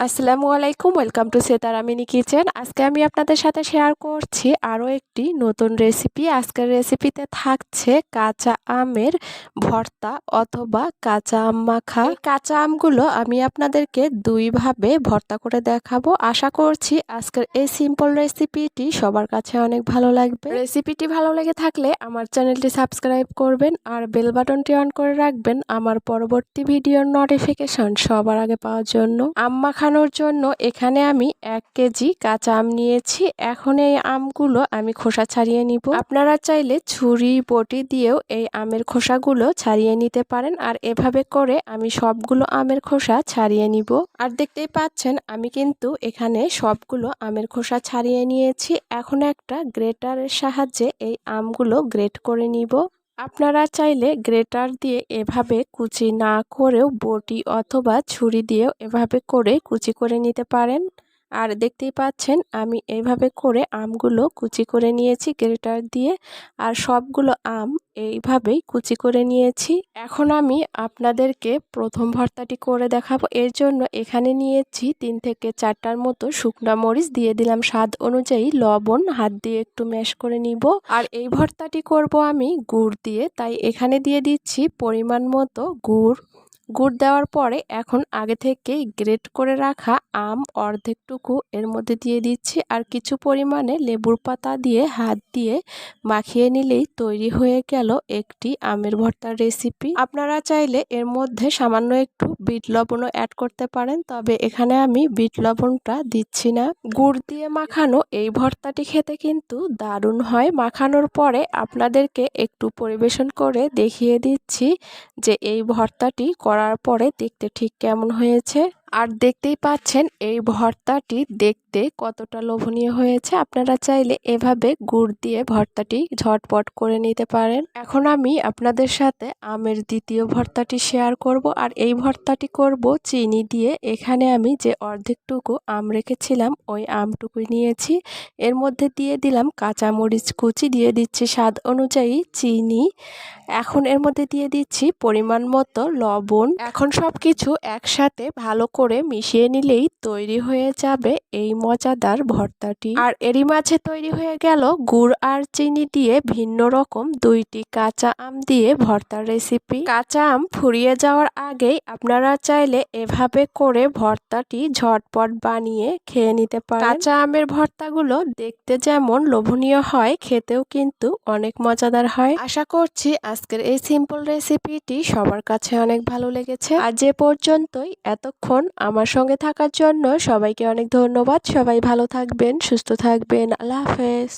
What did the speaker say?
আসসালামু আলাইকুম welcome to Setara mini kitchen আজকে আমি আপনাদের সাথে শেয়ার করছি আরও একটি নতুন রেসিপি আজকের রেসিপিতে থাকছে কাঁচা আমের ভর্তা অথবা কাঁচা আম মাখা। কাঁচা আমগুলো আমি আপনাদেরকে দুইভাবে ভর্তা করে দেখাবো। আশা করছি আজকের এই সিম্পল রেসিপিটি সবার কাছে অনেক ভালো লাগবে। রেসিপিটি ভালো লেগে থাকলে আমার চ্যানেলটি সাবস্ক্রাইব করবেন আর বেল বাটনটি অন করে রাখবেন। আমার পরবর্তী ভিডিওর নোটিফিকেশন সবার আগে পাওয়ার জন্য। আম মাখা মাখানোর জন্য এখানে আমি এক কেজি কাঁচা আম নিয়েছি। এখন এই আমগুলো আমি খোসা ছাড়িয়ে নিব। আপনারা চাইলে ছুরি, বটি দিয়েও এই আমের খোসাগুলো ছাড়িয়ে নিতে পারেন। আর এভাবে করে আমি সবগুলো আমের খোসা ছাড়িয়ে নিব। আর দেখতেই পাচ্ছেন, আমি কিন্তু এখানে সবগুলো আমের খোসা ছাড়িয়ে নিয়েছি। এখন একটা গ্রেটারের সাহায্যে এই আমগুলো গ্রেট করে নিব। আপনারা চাইলে গ্রেটার দিয়ে এভাবে কুচি না করেও বটি অথবা ছুরি দিয়েও এভাবে করে কুচি করে নিতে পারেন। আর দেখতেই পাচ্ছেন, আমি এইভাবে করে আমগুলো কুচি করে নিয়েছি গ্রেটার দিয়ে। আর সবগুলো আম এইভাবেই কুচি করে নিয়েছি। এখন আমি আপনাদেরকে প্রথম ভর্তাটি করে দেখাবো। এর জন্য এখানে নিয়েছি তিন থেকে চারটার মতো শুকনা মরিচ, দিয়ে দিলাম স্বাদ অনুযায়ী লবণ, হাত দিয়ে একটু ম্যাশ করে নিব। আর এই ভর্তাটি করব আমি গুড় দিয়ে। তাই এখানে দিয়ে দিচ্ছি পরিমাণ মতো গুড় গুড় দেওয়ার পরে এখন আগে থেকেই গ্রেট করে রাখা আম অর্ধেকটুকু এর মধ্যে দিয়ে দিচ্ছি আর কিছু পরিমাণে লেবুর পাতা দিয়ে হাত দিয়ে মাখিয়ে নিলেই তৈরি হয়ে গেল একটি আমের ভর্তার রেসিপি আপনারা চাইলে এর মধ্যে সামান্য একটু বিট লবণও অ্যাড করতে পারেন, তবে এখানে আমি বিট লবণটা দিচ্ছি না। গুড় দিয়ে মাখানো এই ভর্তাটি খেতে কিন্তু দারুণ হয়। মাখানোর পরে আপনাদেরকে একটু পরিবেশন করে দেখিয়ে দিচ্ছি যে এই ভর্তাটি করা করার পরে দেখতে ঠিক কেমন হয়েছে। আর দেখতেই পাচ্ছেন এই ভর্তাটি দেখতে কতটা লোভনীয় হয়েছে। আপনারা চাইলে এভাবে গুড় দিয়ে ভর্তাটি ঝটপট করে নিতে পারেন। এখন আমি আপনাদের সাথে আমের দ্বিতীয় ভর্তাটি শেয়ার করব আর এই ভর্তাটি করব চিনি দিয়ে। এখানে আমি যে অর্ধেকটুকু আম রেখেছিলাম, ওই আমটুকুই নিয়েছি। এর মধ্যে দিয়ে দিলাম কাঁচামরিচ কুচি, দিয়ে দিচ্ছি স্বাদ অনুযায়ী চিনি। এখন এর মধ্যে দিয়ে দিচ্ছি পরিমাণ মতো লবণ। এখন সব কিছু একসাথে ভালো করে মিশিয়ে নিলেই তৈরি হয়ে যাবে এই মজাদার ভর্তাটি। আর এরই মাঝে তৈরি হয়ে গেল গুড় আর চিনি দিয়ে ভিন্ন রকম দুইটি কাঁচা আম দিয়ে ভর্তার রেসিপি। কাঁচা আম ফুরিয়ে যাওয়ার আগেই আপনারা চাইলে এভাবে করে ভর্তাটি ঝটপট বানিয়ে খেয়ে নিতে পারেন। কাঁচা আমের ভর্তাগুলো দেখতে যেমন লোভনীয় হয়, খেতেও কিন্তু অনেক মজাদার হয়। আশা করছি আজকের এই সিম্পল রেসিপিটি সবার কাছে অনেক ভালো লেগেছে। আর যে পর্যন্তই। এতক্ষণ আমার সঙ্গে থাকার জন্য সবাইকে অনেক ধন্যবাদ। সবাই ভালো থাকবেন সুস্থ থাকবেন। আল্লাহ হাফেজ।